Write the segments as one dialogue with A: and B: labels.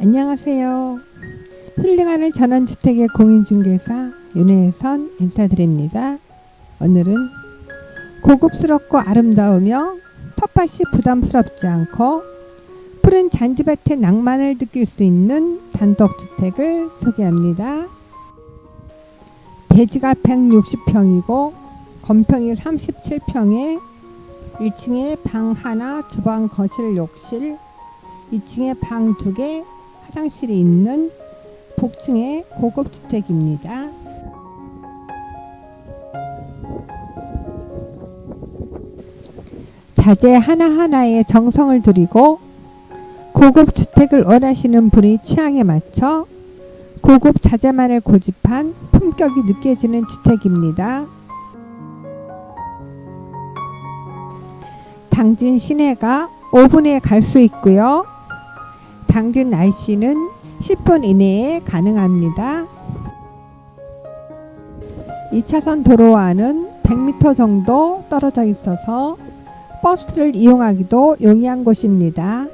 A: 안녕하세요. 힐링하는 전원주택의 공인중개사 윤혜선 인사드립니다. 오늘은 고급스럽고 아름다우며 텃밭이 부담스럽지 않고 푸른 잔디밭의 낭만을 느낄 수 있는 단독주택을 소개합니다. 대지가 160평이고 건평이 37평에 1층에 방 하나, 주방, 거실, 욕실, 2층에 방두 개, 화장실이 있는 복층의 고급 주택입니다. 자재 하나하나에 정성을 들이고 고급 주택을 원하시는 분의 취향에 맞춰 고급 자재만을 고집한 품격이 느껴지는 주택입니다. 당진 시내가 5분에 갈 수 있고요. 당진 날씨는 10분 이내에 가능합니다. 2차선 도로와는 100m 정도 떨어져 있어서 버스를 이용하기도 용이한 곳입니다.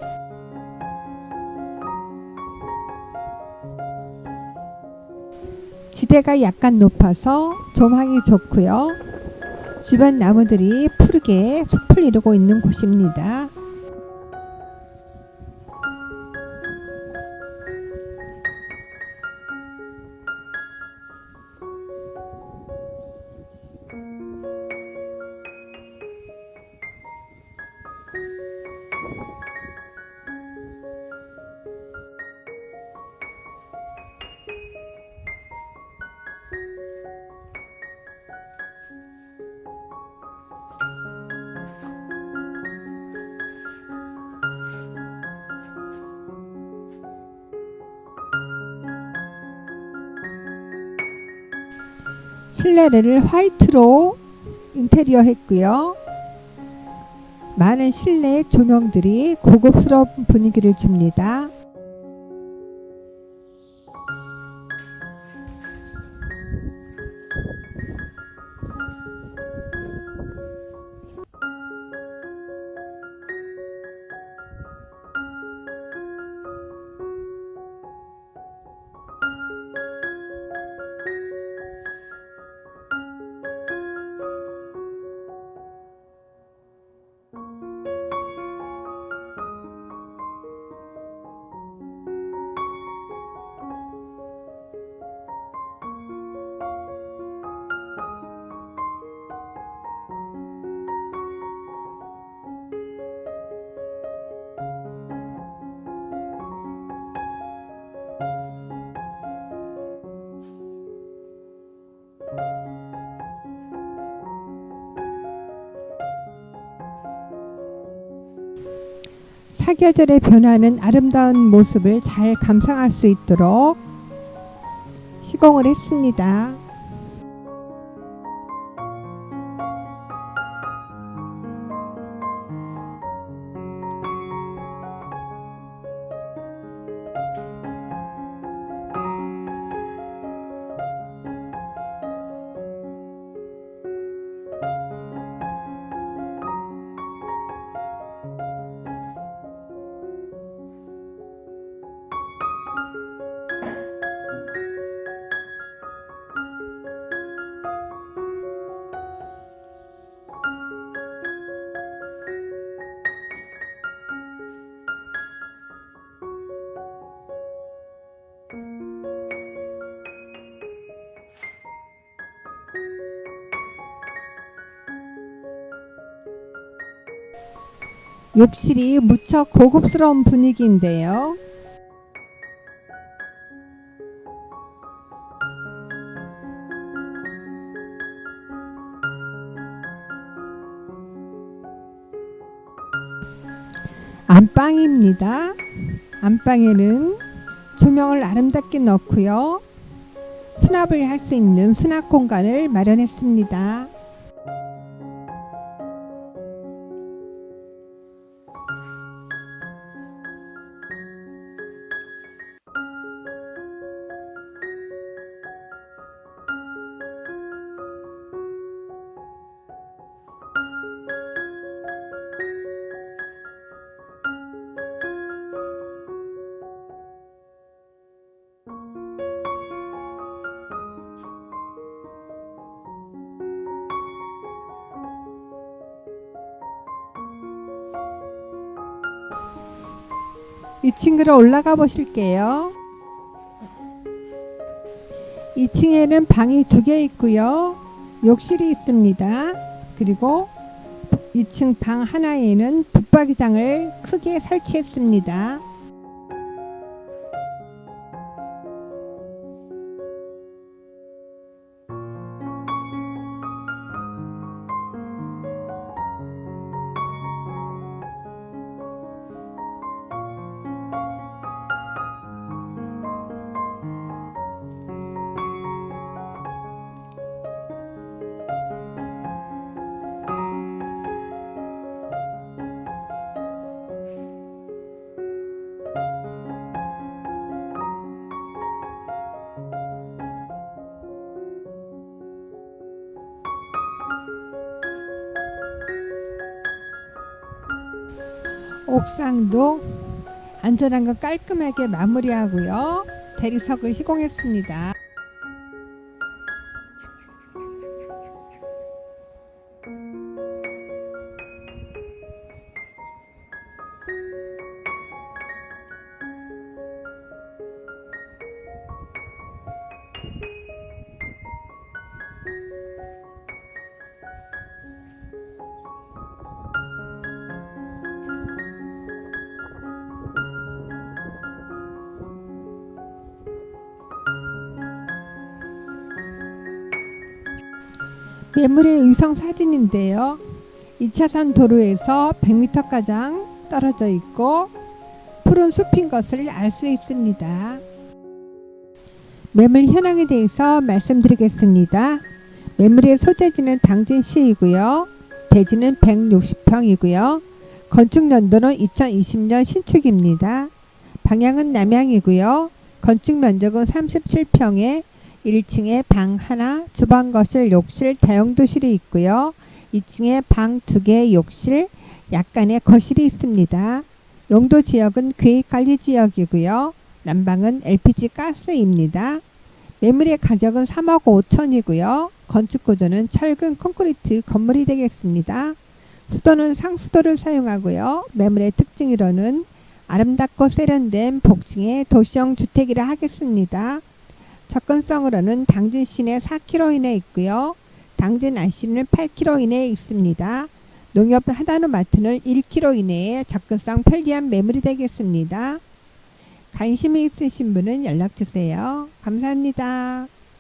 A: 지대가 약간 높아서 조망이 좋고요. 주변 나무들이 푸르게 숲을 이루고 있는 곳입니다. 실내를 화이트로 인테리어 했고요. 많은 실내 조명들이 고급스러운 분위기를 줍니다. 사계절의 변화는 아름다운 모습을 잘 감상할 수 있도록 시공을 했습니다. 욕실이 무척 고급스러운 분위기인데요. 안방입니다. 안방에는 조명을 아름답게 넣고요. 수납을 할 수 있는 수납 공간을 마련했습니다. 2층으로 올라가 보실게요. 2층에는 방이 두 개 있고요. 욕실이 있습니다. 그리고 2층 방 하나에는 붙박이장을 크게 설치했습니다. 옥상도 안전한 거 깔끔하게 마무리하고요. 대리석을 시공했습니다. 매물의 의성 사진인데요. 2차선 도로에서 100m가량 떨어져 있고 푸른 숲인 것을 알 수 있습니다. 매물 현황에 대해서 말씀드리겠습니다. 매물의 소재지는 당진시이고요. 대지는 160평이고요. 건축 연도는 2020년 신축입니다. 방향은 남향이고요. 건축 면적은 37평에 1층에 방 하나, 주방, 거실, 욕실, 다용도실이 있고요. 2층에 방 두 개, 욕실, 약간의 거실이 있습니다. 용도 지역은 계획 관리 지역이고요. 난방은 LPG 가스입니다. 매물의 가격은 3억 5천이고요. 건축 구조는 철근 콘크리트 건물이 되겠습니다. 수도는 상수도를 사용하고요. 매물의 특징으로는 아름답고 세련된 복층의 도시형 주택이라 하겠습니다. 접근성으로는 당진 시내 4km 이내에 있고요. 당진 안시는 8km 이내에 있습니다. 농협 하단우 마트는 1km 이내에 접근성 편리한 매물이 되겠습니다. 관심이 있으신 분은 연락 주세요. 감사합니다.